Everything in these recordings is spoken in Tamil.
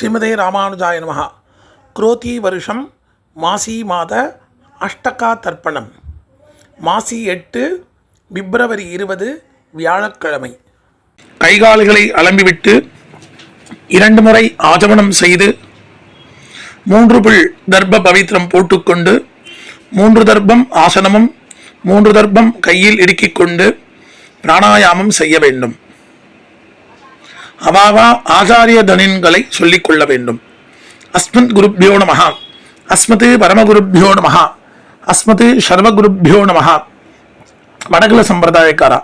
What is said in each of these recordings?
ஸ்ரீமதே ராமானுஜாய நமஹ. குரோதி வருஷம் மாசி மாத அஷ்டகா தர்ப்பணம். மாசி எட்டு பிப்ரவரி இருபது வியாழக்கிழமை. கைகால்களை அலம்பிவிட்டு இரண்டு முறை ஆஜமனம் செய்து மூன்று புல் தர்ப்ப பவித்திரம் போட்டுக்கொண்டு மூன்று தர்ப்பம் ஆசனமும் மூன்று தர்ப்பம் கையில் இடுக்கிக் கொண்டு பிராணாயாமம் செய்ய வேண்டும். அவாவா ஆச்சாரிய தனின்களை சொல்லிக் கொள்ள வேண்டும். அஸ்மத் குருப்பியோ நமஹ. அஸ்மத் பரமகுருப்பியோ நமஹ. அஸ்மத் சர்வகுருப்பியோ நமஹ. வடகுல சம்பிரதாயக்காரா.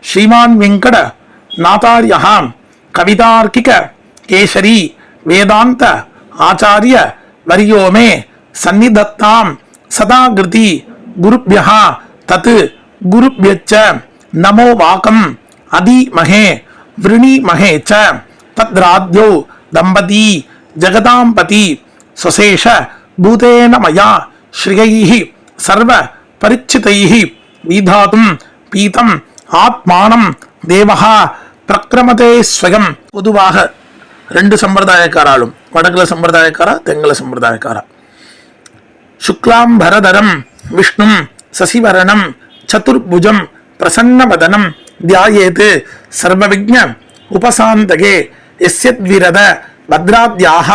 ஸ்ரீமான் வெங்கட நாதாரியஹாம் கவிதார்க்கிக கேசரி. வேதாந்த ஆச்சாரிய வரியோமே. சந்நிதத்தாம். சதாகிருதி குருப்பியா தத் குருப்பியச்ச நமோ வாக்கம். அதிமகே. விருணிமகே ச தத்ராத்யோ தம்பதி ஜெகதாம்பதி சுசேஷ பூதேன மயா ஸ்ரீயைः சர்வ பரிச்சிதைः வீதாதும் பீதம் ஆத்மானம் தேவகா பிரக்கிரமதே ஸ்வயம் பொதுவாக ரெண்டு சம்பிரதாயக்காராலும் வடக்குல சம்பிரதாயக்காரா தெங்கல சம்பிரதாயக்காரா. சுக்லாம் பரதரம் விஷ்ணும் சசிவரணம் சதுர்புஜம் பிரசன்னவதனம் தியாயேத் சர்வவிஜ்ஞ உபசாந்தகே எஸ்யத்விரத பத்ராத்யாக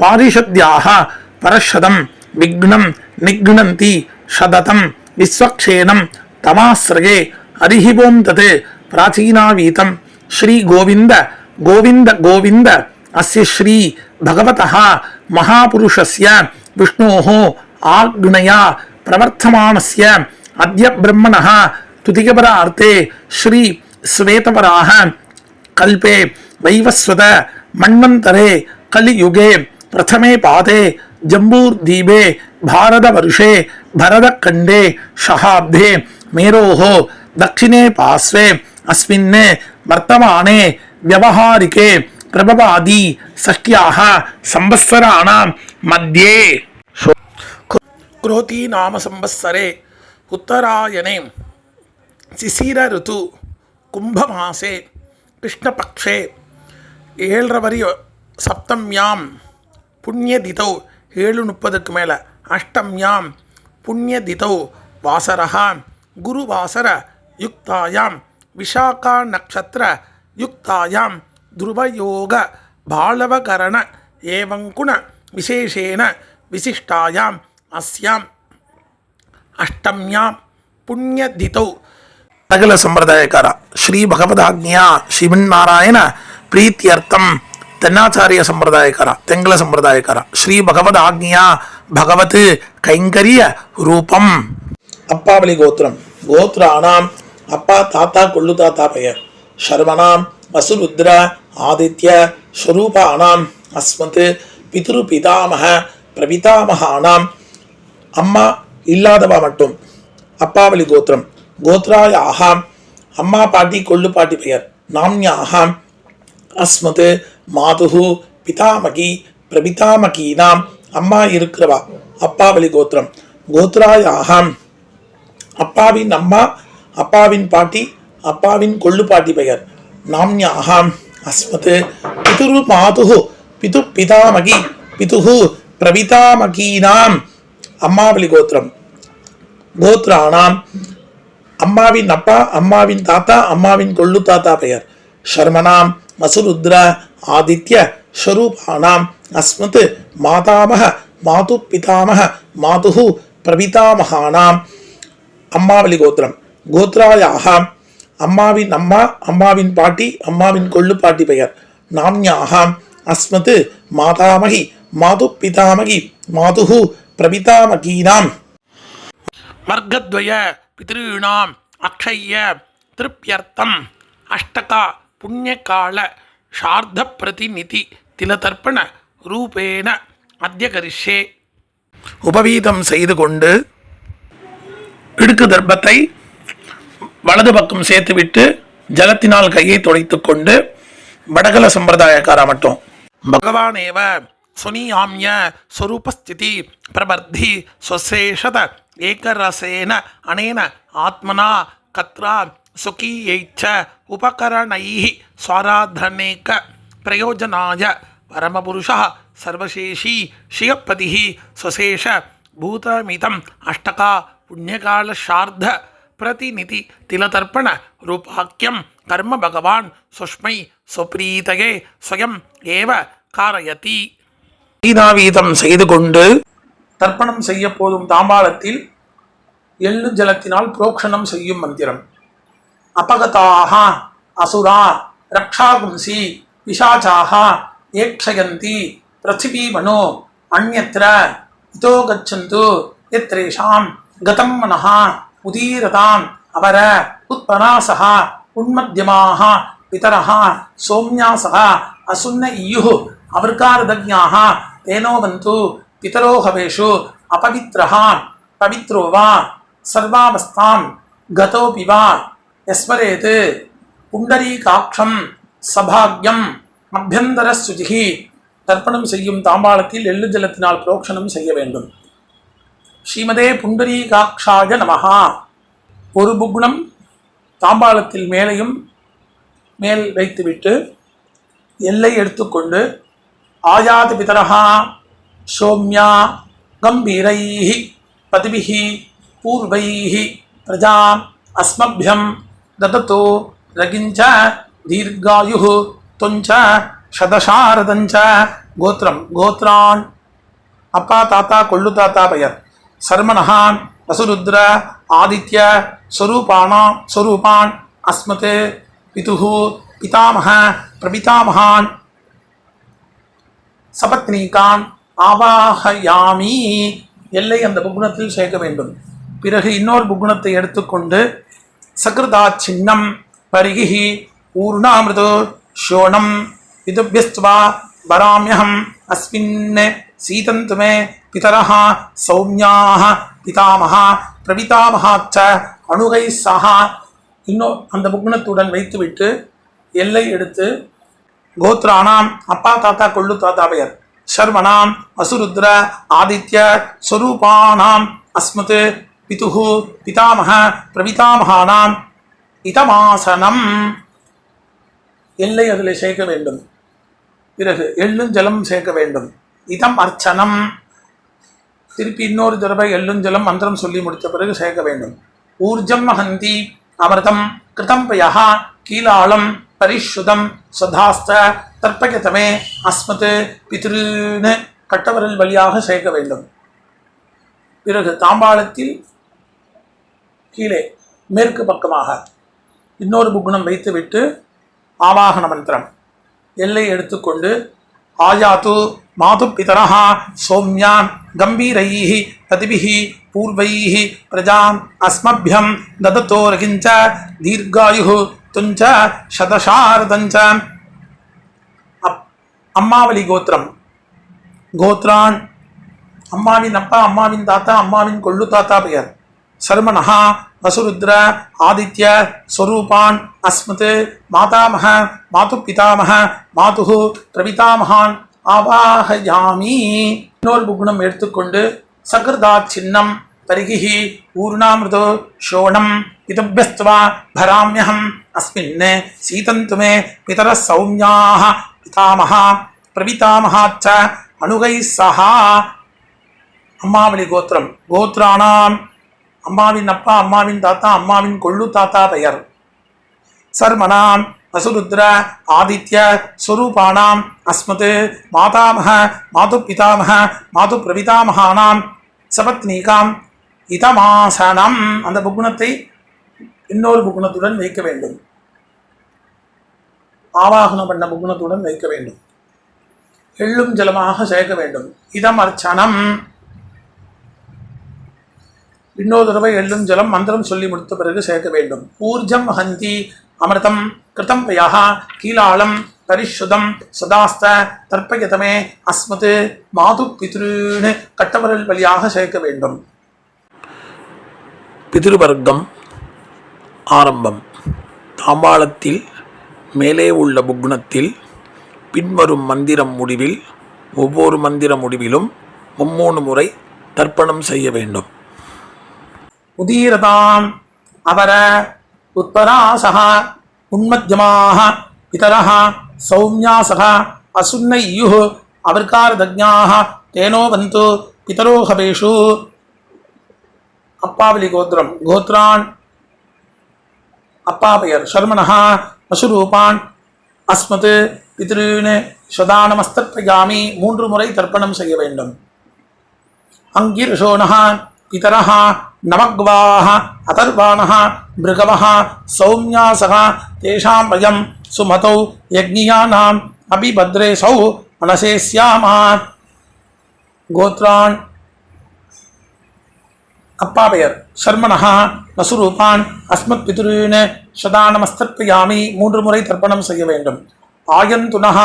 பாரிஷத்யாக பரஷதம் விக்னம் நிக்னந்தி ஷததம் விஸ்வக்ஷேனம் தமாஸ்ரகே அரிஹிபோந்தது பிராச்சீனாவீதம் ஸ்ரீ கோவிந்த கோவிந்த கோவிந்த அஸ்ய ஸ்ரீ பகவதः மகாபுருஷஸ்ய விஷ்ணோः ஆக்னையா பிரவர்த்தமானஸ்ய அத்ய பிரம்மணः துதிகபரார்த்தே ஸ்ரீ ஸ்வேதபராக கல்பே வைவஸ்வத மண்வந்தரே கலியுகே பிரதமே பாதே ஜம்பூர்தீபே भारतवर्षे भरतखण्डे शहाब्दे मेरोः दक्षिणे पार्श्वे अस्मिन् वर्तमाने व्यवहारिके प्रभवादि सख्याः संवत्सराणां मध्ये। क्रोती नाम संवत्सरे उत्तरायणे சிசிர ಋತು ಕುಂಭಮಾಸೆ ಕೃಷ್ಣಪಕ್ಷೆ ஏழரை சப்தம்யாம் புண்ணியதிதௌ ஏழு முப்பதுக்கு மேலே அஷ்டம்யாம் புண்ணியதிதௌ வாசரகா குருவாசர யுக்தாயாம் விஷாக்கா நக்ஷத்திர யுக்தாயாம் துருவயோக பாலவகரண ஏவங்குண விசேஷேன விசிஷ்டாயாம் அஸ்யாம் அஷ்டம்யாம் புண்ணியதிதௌ ಸಕಲ ಸಂಪ್ರದಾಯಕಾರ ಶ್ರೀ ಭಗವದಾಜ್ಞೆಯ ಶ್ರೀಮನ್ನಾರಾಯಣ ಪ್ರೀತ್ಯರ್ಥಂ தென்னாச்சாரிய சம்பிரதாயக்காரா தெங்கல சம்பிரதாயக்காரா ஸ்ரீ பகவத் ஆக்ஞியா பகவத் கைங்கரிய ரூபம் அப்பாவளி கோத்திரம் கோத்ராணாம் அப்பா தாத்தா கொள்ளு தாத்தா பெயர் சர்வனாம் வசுருத்ர ஆதித்ய ஸ்வரூபானாம் அஸ்மத் பிதுரு பிதாமக பிரபிதாமகானாம் அம்மா இல்லாதவா மட்டும் அப்பாவளி கோத்திரம் கோத்ராயாக அம்மா பாட்டி கொள்ளு பாட்டி பெயர். நாம்யாகாம் அஸ்மது மாதுகு பிதாமகி பிரபிதாமகி நாம் அம்மா இருக்கிறவா அப்பாவளி கோத்திரம். கோத்ராய் கோத்ராயாகாம் அப்பாவின் அம்மா அப்பாவின் பாட்டி அப்பாவின் கொள்ளு பாட்டி பெயர். நாம்யாகாம் அஸ்மது பிதுரு மாதுகு பிது பிதாமகி பிதுகு பிரபிதாமகீனாம் அம்மாவளி கோத்திரம். கோத்ராணாம் அம்மாவின் அப்பா அம்மாவின் தாத்தா அம்மாவின் கொள்ளு தாத்தா பெயர். ஷர்மனாம் வசுருத்ர ஆதித்ய ஸ்வரூபானாம் அஸ்மத் மாதாமக மாது பிதாமக மாது பிரபிதாமகானாம் அம்மாவளி கோத்திரம். கோத்ராயாக அம்மாவின் அம்மா அம்மாவின் பாட்டி அம்மாவின் கொள்ளு பாட்டி பெயர். நாம்யாகாம் அஸ்மத் மாதாமகி மாது பிதாமகி மாது பிரபிதாமகீனாம் வர்க்கத்வய பித்ருணாம் அக்ஷய திருப்தியர்த்தம் அஷ்டதா புண்ணியகால ஷார்த பிரதிநிதி திலதர்ப்பண ரூபேண மத்தியகரிஷே உபவீதம் செய்து கொண்டு இடுக்கு தர்ப்பத்தை வலது பக்கம் சேர்த்துவிட்டு ஜலத்தினால் கையை துடைத்து கொண்டு வடகல சம்பிரதாயக்காரா மட்டும். பகவானேவ சுனியாமிய ஸ்வரூபஸ்திதி பிரபர்தி ஸ்வசேஷத ஏகரசேன அனேன ஆத்மனா கத்ரா சுகீயைச்ச உபகரணை ஸ்வராதனேக பிரயோஜனாய பரமபுருஷா சர்வசேஷி ஷியப்பதி சுசேஷ பூதமிதம் அஷ்டகா புண்ணியகால ஷார்த பிரதிநிதி திலதர்ப்பண ரூபாக்கியம் கர்ம பகவான் சுஷ்மை சுப்ரீதகே ஸ்வயம் ஏவ காரயதி. வீதாவீதம் செய்து கொண்டு தர்ப்பணம் செய்ய போதும் தாம்பாளத்தில் எள்ளு ஜலத்தினால் புரோக்ஷணம் செய்யும் மந்திரம். அபகதாக அசுரா ரக்ஷாகும்சி பிசாச்சாக ஏக்ஷயந்தி பிருத்திவீமனோ அந்நத்திர இதோ கச்சந்து எத்ரேஷாம் கதம் மனஹா உதீரதாம் அவர உத்பராசः உன்மத்தியமாக பிதரஹா சோம்யாசः அசுன்ன இயுः அவர்காரதஜ்ஞாः தேனோவந்து பிதரோ ஹவேஷு பவித்ரோவான் சர்வாவஸ்தான் வா சர்வாவஸ்தாம் கதோபி புண்டரீகாட்சம் சபாக்யம் அபியந்தர சுஜிகி தர்ப்பணம் செய்யும் தாம்பாளத்தில் எள்ளு ஜலத்தினால் புரோக்ஷணம் செய்ய வேண்டும். ஸ்ரீமதே புண்டரீகாட்சாய நமஹா. ஒரு புக்னம் தாம்பாளத்தில் மேலையும் மேல் வைத்துவிட்டு எல்லை எடுத்துக்கொண்டு ஆயாதி பிதரஹா सौम्या गंभीर पति पूर्व प्रजा अस्मभ्यम ददतो रगिंच दीर्घायु तुंच शतशारदंच गोत्र गोत्रा अपा कोल्लुता पय सर्मण वसुरुद्र, आदित्य, स्वरूपाण, स्वरूपान अस्मते पितुः, पितामह, प्रपितामहान, सपत्नीकान ஆவாகயாமி. எல்லை அந்த புகுணத்தில் சேர்க்க வேண்டும். பிறகு இன்னொரு புகுணத்தை எடுத்துக்கொண்டு சகிருதா சின்னம் பரிகி ஊர்ணாமிருதோ ஷோணம் இதுபியஸ்துவா வராமியகம் அஸ்மின் சீதந்துமே மே சௌமியாக பிதாமகா பிரபிதாமகாச்ச அணுகை சஹா. இன்னும் அந்த புக்னத்துடன் வைத்துவிட்டு எல்லை எடுத்து கோத்ரானாம் அப்பா தாத்தா கொள்ளு தாத்தா பெயர். சர்வணாம் வசுருத்ர ஆதித்ய ஸ்வரூபானாம் அஸ்மத் பிதுகு பிதாமக பிரபிதாமகானாம் இதமாசனம். எல்லை அதில் சேர்க்க வேண்டும். பிறகு எள்ளும் ஜலம் சேர்க்க வேண்டும். இதம் அர்ச்சனம். திருப்பி இன்னொரு தடவை எள்ளும் ஜலம் மந்திரம் சொல்லி முடித்த பிறகு சேர்க்க வேண்டும். ஊர்ஜம் மகந்தி அமிர்தம் கிருதம்பயா கீழாளம் பரிஷுதம் சதாஸ்த தற்பகத்தமே அஸ்மத்து பித்ருன்னு கட்டவரல் வழியாக சேர்க்க வேண்டும். பிறகு தாம்பாளத்தில் கீழே மேற்கு பக்கமாக இன்னொரு புக்குணம் வைத்துவிட்டு ஆவாகன மந்திரம். எல்லை எடுத்துக்கொண்டு ஆயாத்து மாது பிதரா சோம்யான் கம்பீரைஹி பதிபிஹி பூர்வைஹி பிரஜாம் அஸ்மபியம் ததத்தோரகிஞ்ச தீர்காயு துஞ்ச சதசாரதஞ்ச அம்மாவளி கோத்திரம். கோத்ரான் அம்மாவின் அப்பா அம்மாவின் தாத்தா அம்மாவின் கொள்ளு தாத்தா பெயர். சர்மனஹா வசுருத்ர ஆதித்ய ஸ்வரூபான் அஸ்மத் மாதாமக மாது பிதாமக மாது பிரவிதாமகான் ஆவாஹயாமி. இன்னொரு புகுணம் எடுத்துக்கொண்டு சகிருதா சின்னம் பரிகிஹி ஊர்ணாமிருதோ ஷோணம் இதுபியஸ்துவா பராமியகம் அஸ்மின் சீதந்துமே பிதர சௌமியாக பிதாமகா பிரவிதாமஹாச்ச அணுகை சஹா. அம்மாவளி கோத்திரம் கோத்ரானாம். அம்மாவின் அப்பா அம்மாவின் தாத்தா அம்மாவின் கொள்ளு தாத்தா பெயர். சர்மனாம் வசுருத்ர ஆதித்ய ஸ்வரூபானாம் அஸ்மத் மாதாமக மாது பிதாமக மாது பிரபிதாமகானாம் சபத்னீகாம் இதமாசனம். அந்த புகுணத்தை இன்னொரு புகுணத்துடன் வைக்க வேண்டும். ஆவாகனம் பண்ண புகுணத்துடன் வைக்க வேண்டும். எள்ளும் ஜலமாக சேர்க்க வேண்டும். இதம் அர்ச்சனம் இன்னொரு தடவை எள்ளும் ஜலம் மந்திரம் சொல்லி முடித்த பிறகு சேர்க்க வேண்டும். ஊர்ஜம் ஹந்தி அமிர்தம் கிருதம் பயா கீலாளம் பரிஷுதம் சதாஸ்த தர்ப்பயதமே அஸ்மது மாது பித்ருன்னு கட்டவரல் வழியாக சேர்க்க வேண்டும். பிதிருவர்க்கம் ஆரம்பம். தாம்பாளத்தில் மேலே உள்ள புக்னத்தில் பின்வரும் மந்திரம் முடிவில் ஒவ்வொரு மந்திர முடிவிலும் மும்மூணு முறை தர்ப்பணம் செய்ய வேண்டும். உதீரதாம் அவர உத்தராசகா உன்மத்தியமாக பிதரः சௌமியாசக அசுன்ன இயுः அவர்காரதஜ்ஞாः தேனோ வந்து பிதரோகவேஷு அப்பாவலி கோத்திரம் கோத்ரான் அப்பா பெயர் ஷர்மனஹா அசுரூபான் அஸ்மத் பித்ருன்னு சதானமஸ்தர்ப்பயாமி மூன்று முறை தர்ப்பணம் செய்ய வேண்டும். அங்கிருஷோனஹா பிதரஹா நவக்வாः அதர்வாணः மிருகவஹா சௌம்யாசः தேஷாம் வயம் சுமதௌ யக்ஞியானாம் அபிபத்ரேசௌ மனசே ஸ்யாமா. கோத்ரான். அப்பா பெயர் சர்மனஹா நசுரூபான். அஸ்மத் பிதுருன்னு சதானமஸ்தர்ப்பயாமி மூன்று முறை தர்ப்பணம் செய்ய வேண்டும். ஆயந்துனः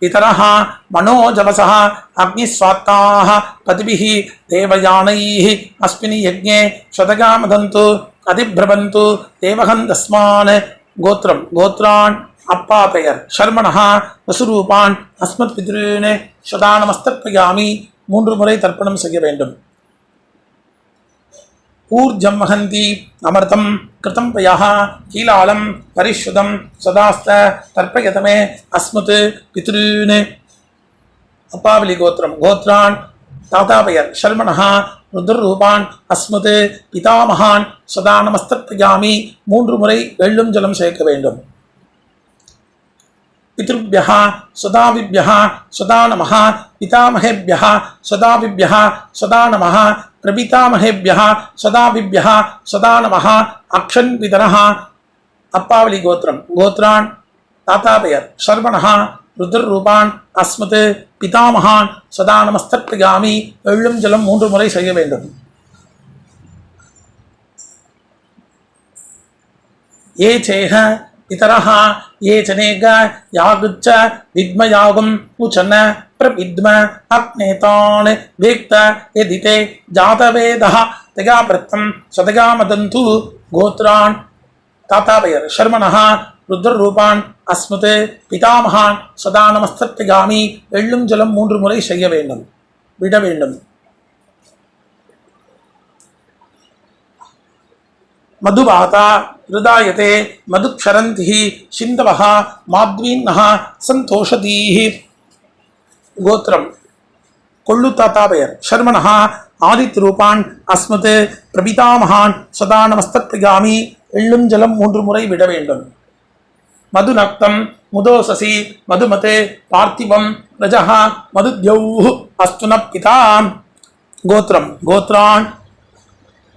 பிதரः மனோஜவசः அக்னிஸ்வாத்தாः பதிபிः தேவயானைः अस्मिन् यज्ञे शतगामदन्तु அதிபிரபந்து தேவகன் தஸ்மான் கோத்திரம் கோத்ரான் அப்பா பெயர் சர்மணः வசுரூபான் அஸ்மத் பித்ருன்னு சதானமஸ்தர்ப்பயாமி மூன்று முறை தர்ப்பணம் செய்ய வேண்டும் ஊர்ஜம் மகந்தி அமர்தம் கிருதம் பயாக கீலாலம் பரிஷுதம் சதாஸ்த தர்ப்பயதமே அஸ்மத் பித்ருன்னு அப்பாவலி கோத்திரம் கோத்ரான் தாத்தா பெயர் ஷர்மணஹா ருத்ரூபான் அஸ்மது பிதாமகான் சதா நமஸ்தர்ப்பயாமி மூன்று முறை வெள்ளும் ஜலம் சேர்க்க வேண்டும். பித்ருபியா சதாவிபியா சதா நமஹா பிதாமகேபியா சதாவிபியா சதா நமஹா பிரபிதாமகேபியா சதாபிபியா சதானமஹா அக்ஷன் விதனஹா அப்பாவளி கோத்திரம் கோத்ரான் தாத்தா பெயர் சர்வனஹா ருத்ரூபான் அஸ்மது பிதாமகான் சதா நமஸ்தத்பிகாமி எள்ளும் ஜலம் மூன்று முறை செய்ய வேண்டும். ஏ சேக ఇతరః ఏ చనేగ యాగుచ్చ విద్మయాగం ఉచన ప్రవిద్మ అగ్నేతాన్ భేక్త యదితే జాతవేద తెగాప్రత్తం సదగామదంతు గోత్రాన్ తాతాపయర్ శర్మణ ருத்ரரூபான் அஸ்மது பிதாமகான் சதா நமஸ்தத்திகாமி எள்ளும் ஜலம் மூன்று முறை செய்ய வேண்டும் விட வேண்டும் மதுபாதா ஹிருதாயத்தே மதுக்ஷரந்தி சிந்தவா மாத்வீன்னஹா சந்தோஷதீஹி கோத்திரம் கொள்ளு தாத்தா பெயர் ஷர்மனஹா ஆதித் ரூபான் அஸ்மத் பிரபிதாமகான் சதா நமஸ்தத் பிரிகாமி எள்ளும் ஜலம் மூன்று முறை விட வேண்டும். மது நக்தம் முதோசசி மதுமதே பார்த்திவம் ரஜஹா மதுத்யௌ அஸ்துன பிதாம்। கோத்திரம்। கோத்ரான்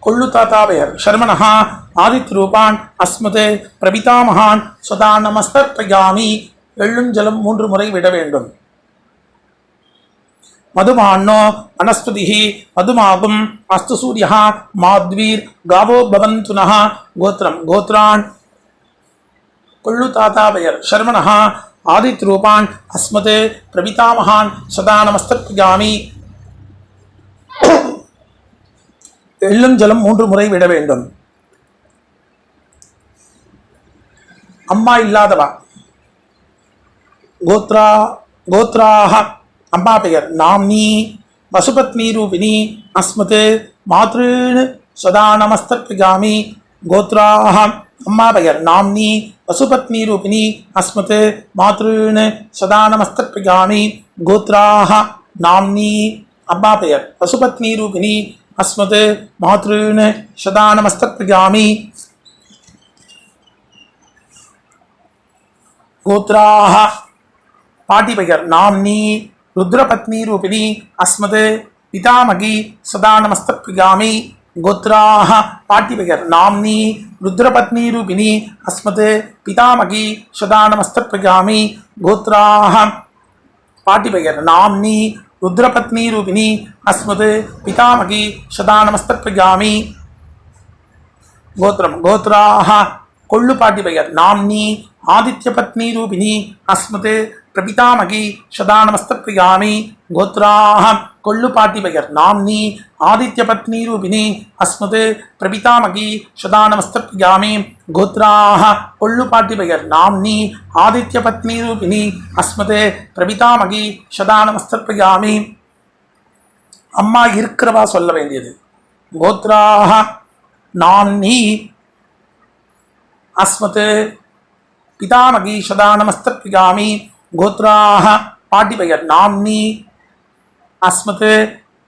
கொள்ளு கொள்ளுத்தாத்தாபயர் ஷர்மணः ஆதித்ரூபான் அஸ்மத் பிரபிதாமகான் சதா நமஸ்தர்ப்பயாமி எள்ளுஞ்சலம் மூன்று முறை விட வேண்டும். மதுமான்னோ வனஸ்பதிः மதுமாகும் அஸ்து சூரியः மாத்வீர் காவோ பவந்து நः கோத்திரம் கோத்ரான் கொள்ளுத்தாத்தாபயர் ஷர்மணः ஆதித்ரூபான் அஸ்மத் பிரபிதாமகான் சதா நமஸ்தர்ப்பயாமி எள்ளும் ஜலம் மூன்று முறை விட வேண்டும். அம்மா இல்லாதவா? கோத்ரா கோத்ராக அம்மா பெயர். நாம்னி வசுபத்னி ரூபிணி அஸ்மத் மாத்ருன் சதா நமஸ்தர்பிகாமி கோத்ராக அம்மா பெயர். நாம்னி வசுபத்னி ரூபிணி அஸ்மத் மாத்ருன் சதா நமஸ்தர்பிகாமி கோத்ராக நாம்னி அம்மா பெயர். வசுபத்னி ரூபிணி അസ്മത് മാതൃന് ശതാനമസ്തപ്രഗാമി ഗോത്രാഹ പാട്ടിപൈകർ നാംനി രുദ്രപത്നീരൂപിണി അസ്മത് പിതാമകി സദാനമസ്തപ്രഗാമി ഗോത്രാഹ പാട്ടിപൈകർ നാംനി രുദ്രപത്നീരൂപിണി അസ്മത് പിതാമകി സദാനമസ്തപ്രഗാമി ഗോത്രാഹ പാട്ടിപൈകർ നാംനി ರುದ್ರಪತ್ನಿ ರೂಪಿಣಿ ಅಸ್ಮತ್ ಪಿತಾಮಹಿ ಸದಾ ನಮಸ್ತಪ್ರಜಾಮಿ ಗೋತ್ರ ಗೋತ್ರಾಹ ಕೊಳ್ಳು ಪಾಟಿಪಯ ನಾಮ್ನಿ ಆದಿತ್ಯ ಪತ್ನಿ ರೂಪಿಣಿ ಅಸ್ಮತ್ ಪ್ರಪಿತಾಮಹಿ ಸದಾ ನಮಸ್ತಪ್ರಜಾಮಿ ಗೋತ್ರಾಹ கொள்ளுபாட்டிபயர் நாம்னி ஆதித்ய பத்னி ரூபிணி அஸ்மது பிரபிதாமகி சதா நமஸ்தப்யாமி கோத்ராக கொள்ளுபாட்டிபயர் நாம்னி ஆதித்ய பத்னி ரூபிணி அஸ்மது பிரபிதாமகி சதா நமஸ்தப்யாமி அம்மா இருக்கிறவா சொல்ல வேண்டியது. கோத்ராக நாம்னி அஸ்மத் பிதாமகி சதா நமஸ்தப்யாமி கோத்ராக பாட்டிபயர் நாம்னி அஸ்மத்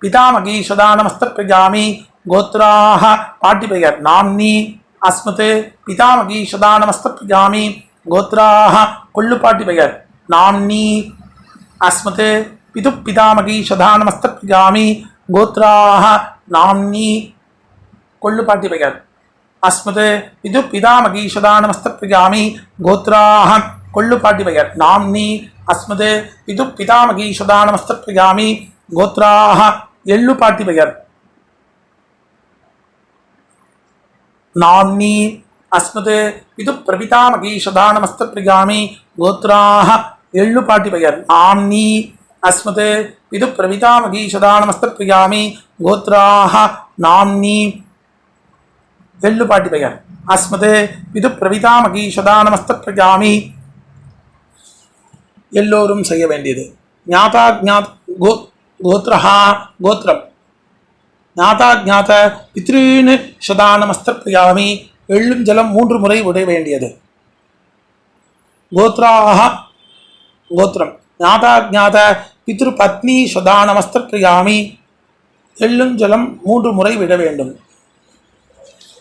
பிதாமகி சதா நமஸ்த பிரஜாமி கோத்ராக கொள்ளு பாட்டி பெயர் நாம்னி அஸ்மத் பிது பிதாமகி சதா நமஸ்த பிரஜாமி கோத்ராக நாம்னி கொள்ளு பாட்டி பெயர் அஸ்மத் பிது பிதாமகி சதா நமஸ்த பிரஜாமி கோத்ராக கொள்ளு பாட்டி பெயர் நாம்னி அஸ்மத் பிது பிதாமகி சதா நமஸ்த பிரஜாமி கோத்ராக எள்ளு பாட்டி பெயர் நாம்னி அஸ்மத் இது பிரபிதாமகி சதா நமஸ்த பிரியாமி கோத்ராக எள்ளு பாட்டி பெயர் நாம்னி அஸ்மத் இது பிரபிதாமகி சதா நமஸ்த பிரியாமி கோத்ராக நாம்னி எள்ளு பாட்டி பெயர் அஸ்மத் இது பிரபிதாமகி சதா நமஸ்த பிரியாமி எல்லோரும் செய்ய வேண்டியது. ஞாதா ஞாத் கோ கோத்ரஹா கோத்ரம். ஞாதா ஞாத பித்ருன்னு சதானமஸ்திரயாமி எள்ளும் ஜலம் மூன்று முறை விட வேண்டியது. கோத்ராக கோத்திரம் ஞாதா ஜாத பித்ரு பத்னி சதானமஸ்திரயாமி எள்ளும் ஜலம் மூன்று முறை விட வேண்டும்.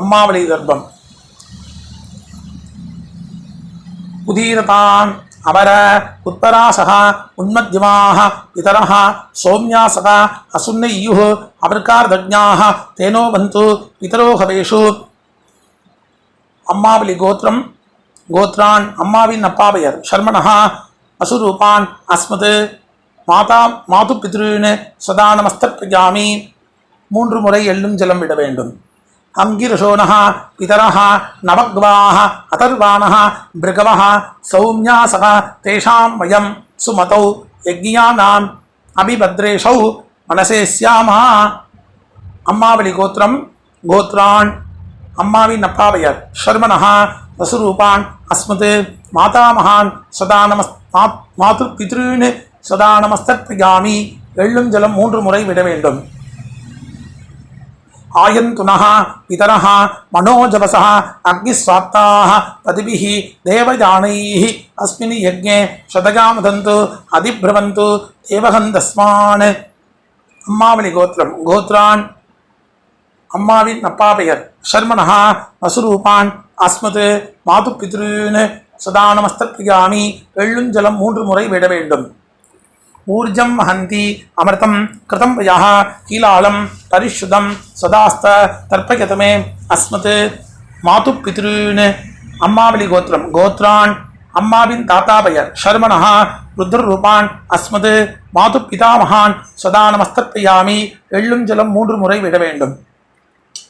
அம்மாவளி கர்ப்பம். உதீரதான் அமர உத்பராசக உன்மத்யமாக பிதரः சௌமியாசக அசுன்னையுः அபர்கார்தஜ்ஞாः தேனோ பந்து பிதரோகவேஷு அம்மாவளி கோத்திரம் கோத்ரான் அம்மாவின் அப்பாவையர் சர்மணா அசுரூபான் அஸ்மது. மாதா மாது பித்ருன்னு சதா நமஸ்தப்பியாமி மூன்று முறை எள்ளும் ஜலம் விட வேண்டும். அங்கிரசோனः பிதரः நவக்வாஹ அதர்வாணः பிருகவः சௌமியாசः தேஷாம் வயம் சுமதௌ யஜ்ஞானாம் அபிபத்ரேஷௌ மனசே சியாமா அம்மாவளி கோத்திரம் கோத்ரான் அம்மாவின் அப்பாவையர் ஷர்மணா வசுரூபான் அஸ்மத் மாதாமகான் சதா நமஸ் மாது பித்ருன்னு சதா நமஸ்தப்பியாமி எள்ளும் ஜலம் மூன்று முறை விட வேண்டும். ஆயந்துனஹ பிதரஹ மனோஜவச அக்னிஸ்வாத்தாக பதிபிஹி தேவயானைஹி அஸ்மின் யஜ்ஞே சதகாமதந்து அதிப்ரவந்து தேவகந்தஸ்மான். அம்மாவளி கோத்திரம் கோத்ரான் அம்மாவின் அப்பா பெயர் ஷர்மனஹா வசுரூபான் அஸ்மது மாது பித்ருன்னு சதானமஸ்திரியாமி வெள்ளுஞ்சலம் மூன்று முறை விட வேண்டும். ஊர்ஜம் வஹந்தி அமிர்தம் கிருதம் யா கீலாலம் பரிசுதம் சதாஸ்த தர்ப்பயதமே அஸ்மத். மாது பித்ருன்னு அம்மாவளி கோத்திரம் கோத்ரான் அம்மாவின் தாத்தா பெயர் ஷர்மணா ருத்ரரூபான் அஸ்மது. மாது பிதாமகான் சதா நமஸ்தர்ப்பயாமி எள்ளும் ஜலம் மூன்று முறை விட வேண்டும்.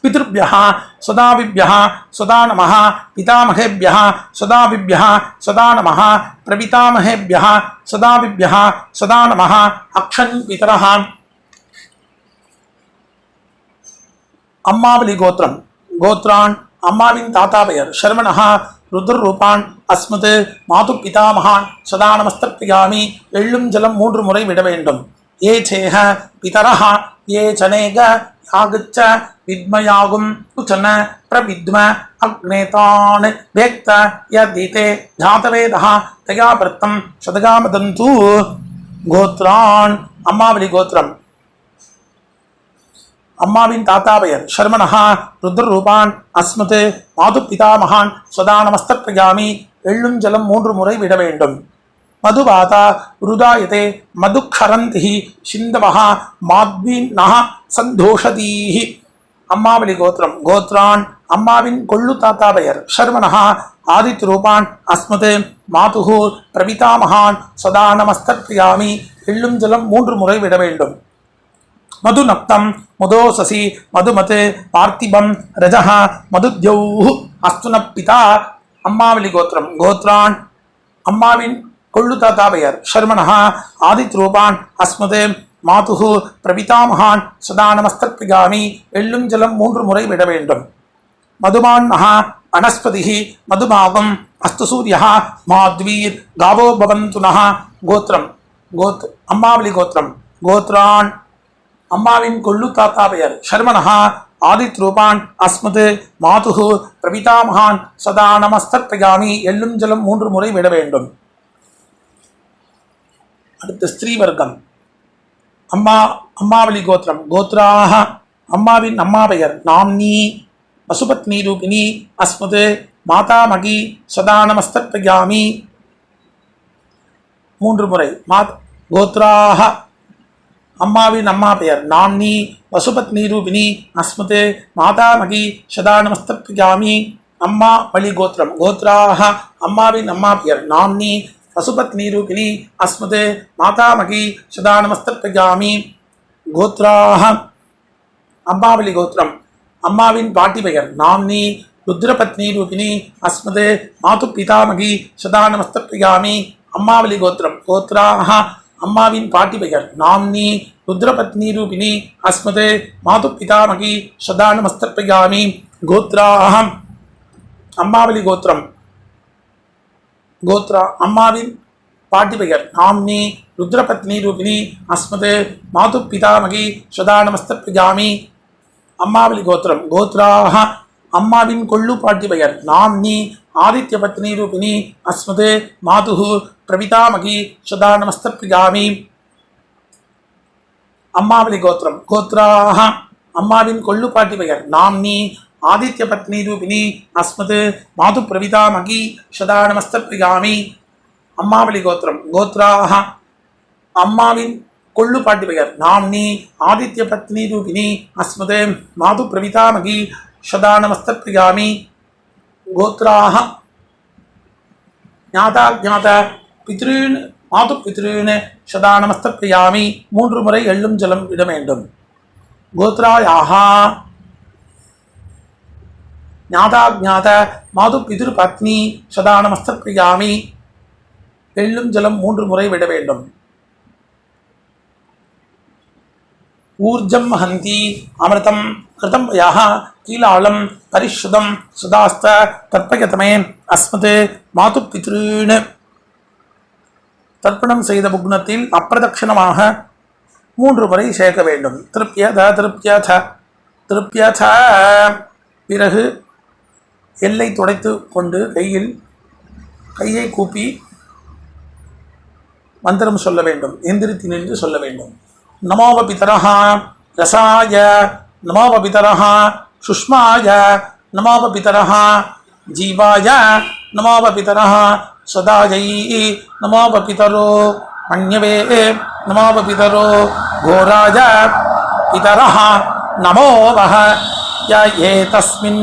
पितृभ्यः सदाविभ्यः सदा नमः पितामहेभ्यः सदाविभ्यः सदा नमः प्रपितामहेभ्यः सदाविभ्यः सदा नमः अक्षन् पितरः அம்மாவளி கோத்திரம் கோத்ரான் அம்மாவின் தாத்தா பெயர் ஷர்மணா ருத்ரரூபான் அஸ்மத் மாது பிதாமகான் சதா நமஸ்தர்ப்பியாமி எள்ளும் ஜலம் மூன்று முறை விட வேண்டும் ஏ சேக பிதரஹ ஏ சனேக யாகுச்ச வித்மயாகும் உச்சன பிரவித்ம அக்னேதான் வேக்த யதிதே ஜாதவேதா தயா பிரத்தம் சதகாமதந்து கோத்ரான் அம்மாவளி கோத்திரம் அம்மாவின் தாத்தா பெயர் ஷர்மணா ருத்ரரூபான் அஸ்மத் மாது பிதாமகான் சதா நமஸ்தப்பிரயாமி எள்ளும் ஜலம் மூன்று முறை விட வேண்டும்। மதுபாதா ருதாயதே மதுக்ஷரந்தி சிந்தவஹா மாத்வீன்னஹ சந்தோஷதீஹி அம்மாவளி கோத்திரம் கோத்ரான் அம்மாவின் கொள்ளு தாத்தா பெயர் ஷர்மணா ஆதித் ரூபான் அஸ்மது மாதுகு பிரபிதா மகான் சதா நமஸ்தப்பிரயாமி எள்ளும் ஜலம் மூன்று முறை விட வேண்டும். மது மதுநக்தம் முதோசசி மதுமது பார்த்திபம் ரஜஹா மதுத்யௌ அஸ்துன பிதா அம்மாவளி கோத்திரம் கோத்ரான் அம்மாவின் கொள்ளு தாத்தா பெயர் ஷர்மனஹா ஆதித் ரூபான் அஸ்மது மாதுகு பிரபிதாமகான் சதா நமஸ்தற்பிகாமி எள்ளும் ஜலம் மூன்று முறை விட வேண்டும். மதுமான் மகா வனஸ்பதிகி மதுமாகம் அஸ்து சூரிய மாத்வீர் காவோ பவந்து நக கோத்திரம். கோத் அம்மாவளி கோத்திரம். கோத்ரான் அம்மாவின் கொள்ளு தாத்தா பெயர். சர்மனஹா ஆதித்ரூபான் அஸ்மது மாதுகு பிரபிதாமகான் சதா நமஸ்தர்பயாமி எள்ளும் ஜலம் மூன்று முறை விட வேண்டும். அடுத்து ஸ்ரீவர்க்கம் அம்மா அம்மாவளி கோத்திரம். கோத்ராக அம்மாவின் அம்மா பெயர். நாம்னி பசுபத்னி ரூபிணி அஸ்மது மாதாமகி சதா நமஸ்தர்பயாமி மூன்று முறை. மாத் கோத்ராக அம்மாவின் அம்மா பெயர். நாம்னி பசுபத்னி ரூபிணி அஸ்மது மாதாமகி சதா நமஸ்தர்பயாமி அம்மா வழி கோத்திரம். கோத்ராக அம்மாவின் அம்மா பெயர். நாம்னி வசுபத்னி ரூபிணி அஸ்மது மாதாமகி சதா நமஸ்தர்பயாமி கோத்ராக அம்மாவளி கோத்திரம் அம்மாவின் பாட்டி பெயர் நாம்னி ருத்ரபத்னி ரூபிணி அஸ்மது மாது பிதாமகி சதா நமஸ்தர்பயாமி அம்மாவளி கோத்திரம் கோத்ராக அம்மாவின் பாட்டி பெயர் நாம்னி ருத்ரபத்னி ரூபிணி அஸ்மது மாது பிதாமகி சதா நமஸ்தர்பயாமி கோத்ராக அம்மாவளி கோத்திரம் கோத்ரா அம்மாவின் பாட்டி பெயர். நாம்னி ருத்ரபத்னி ரூபினி அஸ்மது மாது பிதாமகி சதா நமஸ்தர்பயாமி அம்மாவளி கோத்திரம் கோத்ராக அம்மாவின் கொள்ளு பாட்டி பெயர். நாம்னி ஆதித்ய பத்னி ரூபினி அஸ்மது மாது பிரபிதாமகி சதா நமஸ்தர்பியாமி அம்மாவளி கோத்திரம் கோத்ராக அம்மாவின் கொள்ளு பாட்டி பெயர். நாம்னி ஆதித்ய பத்னி ரூபிணி அஸ்மது மாது பிரவிதா மகி சதா நமஸ்தர்பியாமி அம்மாவளி கோத்திரம். கோத்ராக அம்மாவின் கொள்ளு பாட்டி பெயர். நாம்னி ஆதித்ய பத்னி ரூபிணி அஸ்மது மாது பிரவிதா மகி சதா நமஸ்தர்பியாமி கோத்ராக ஞாதா ஜாத பித்ருன் மாது பித்ருன் சதா நமஸ்தர்பியாமி மூன்று முறை எள்ளும் ஜலம் விட வேண்டும். கோத்ராயாகா ஞாதா ஞாத மாது பிதிரு பத்னி சதானமஸ்திரியாமி வெள்ளும் ஜலம் மூன்று முறை விட வேண்டும். ஊர்ஜம் ஹந்தி அமிர்தம் கிருதம் யாக கீழாளம் பரிஷுதம் சுதாஸ்த தற்பயதமே அஸ்மது மாது பித்ருன்னு தர்ப்பணம் செய்த புக்னத்தில் அப்பிரதட்சிணமாக மூன்று முறை சேர்க்க வேண்டும். திருப்தியத திருப்தியத திருப்தியத பிறகு எல்லை துடைத்து கொண்டு கையில் கையை கூப்பி மந்திரம் சொல்ல வேண்டும் எந்திரித்து நின்று சொல்ல வேண்டும். நமோவ பிதரஹா ரசாய நமோப பிதரஹா சுஷ்மாய நமோப பிதரஹா ஜீவாய நமோப பிதரஹா சதாயை நமோப பிதரோ மன்யவே நமோப பிதரோ கோராய பிதரஹா நமோவஹ ய ஏ தஸ்மின்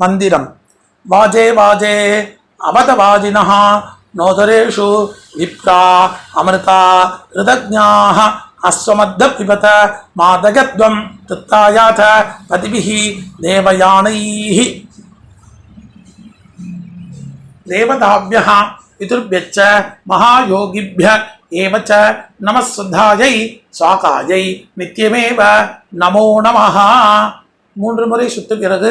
மந்திரம். வாஜே வாஜே அமதவாஜினா நோதரேஷு விப்ரா அமிர்தா ரிதஜாக அஸ்வமத்த பிபத மாதகத்வம் தித்தாயாத பதிபிஹி தேவயானைஹி. தேவதாபியா பிதுர்பியச்ச மகாயோகிபிய ஏவச்ச நமசுத்தாயை சுவாகாயை நித்தியமேவ நமோ நமஹா. மூன்று முறை சுத்துகிறது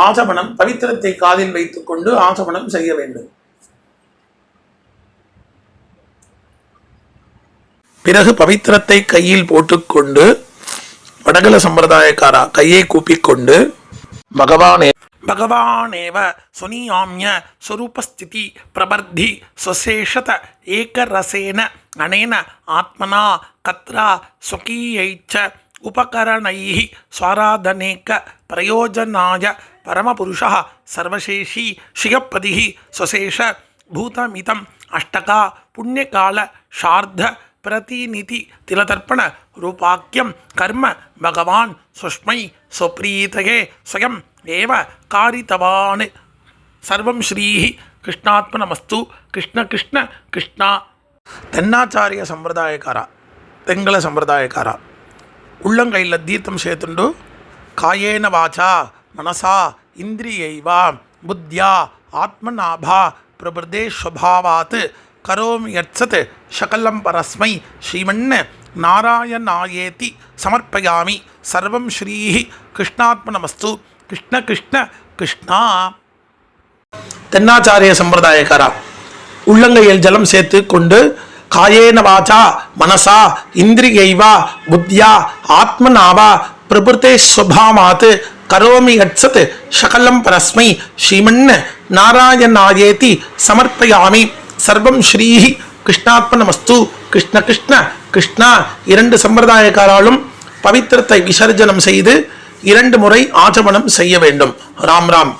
ஆசமனம் பவித்திரத்தை காதில் வைத்துக்கொண்டு ஆசமனம் செய்ய வேண்டும். பிறகு பவித்திரத்தை கையில் போட்டுக்கொண்டு வடகல சம்பிரதாயக்காரா கையை கூப்பிக்கொண்டு பகவானே பகவானேவ சுனியாமிய சுரூபஸ்திதி பிரபர்தி சசேஷத ஏகரசேன அனேன ஆத்மனா கத்ரா சுகீயைச்ச உபகரணை ஸ்வராதனேக்க பிரயோஜனாய பரமபுருஷ சர்வசேஷி ஸ்ரீயப்பதி சுசேஷ பூதமிதம் அஷ்டகா புண்ணியகால ஷார்த பிரதிநிதி திலதர்ப்பண ரூபாக்கியம் கர்ம பகவான் சுஷ்மை சுப்ரீதயே ஸ்வயம் ஏவ காரித்தவான் சர்வம் ஸ்ரீ கிருஷ்ணாத்மனமஸ்து. கிருஷ்ண கிருஷ்ண கிருஷ்ணா. தென்னாச்சாரிய சம்பிரதாயக்காரா. தெங்கள சம்பிரதாயக்காரா. உள்ளங்கையில் தீர்த்தம் சேர்த்துண்டு காயேன வாச்சா மனசா இந்திரியைவா புத்தியா ஆத்மநாபா பிரபுதே ஸ்வபாவாத் கரோமி யட்சத் சகலம் பரஸ்மை ஸ்ரீமன் நாராயணாயேதி சமர்ப்பயாமி சர்வம் ஸ்ரீ கிருஷ்ணாத்மனமஸ்து கிருஷ்ண கிருஷ்ண கிருஷ்ணா. தென்னாச்சாரிய சம்பிரதாயக்காரா உள்ளங்கையில் ஜலம் சேர்த்து கொண்டு காயேன வாச்சா மனசா இந்திரியைவா புத்தியா ஆத்மனாவா பிரபுத்தே ஸ்வபாவாத் கரோமி யட்சத் சகலம் பரஸ்மை ஸ்ரீமன் நாராயணாயேதி சமர்ப்பயாமி சர்வம் ஸ்ரீ கிருஷ்ணாத்மனமஸ்து கிருஷ்ண கிருஷ்ண கிருஷ்ணா இரண்டு சம்பிரதாயக்காராலும் பவித்திரத்தை விசர்ஜனம் செய்து இரண்டு முறை ஆச்சமனம் செய்ய வேண்டும். ராம் ராம்.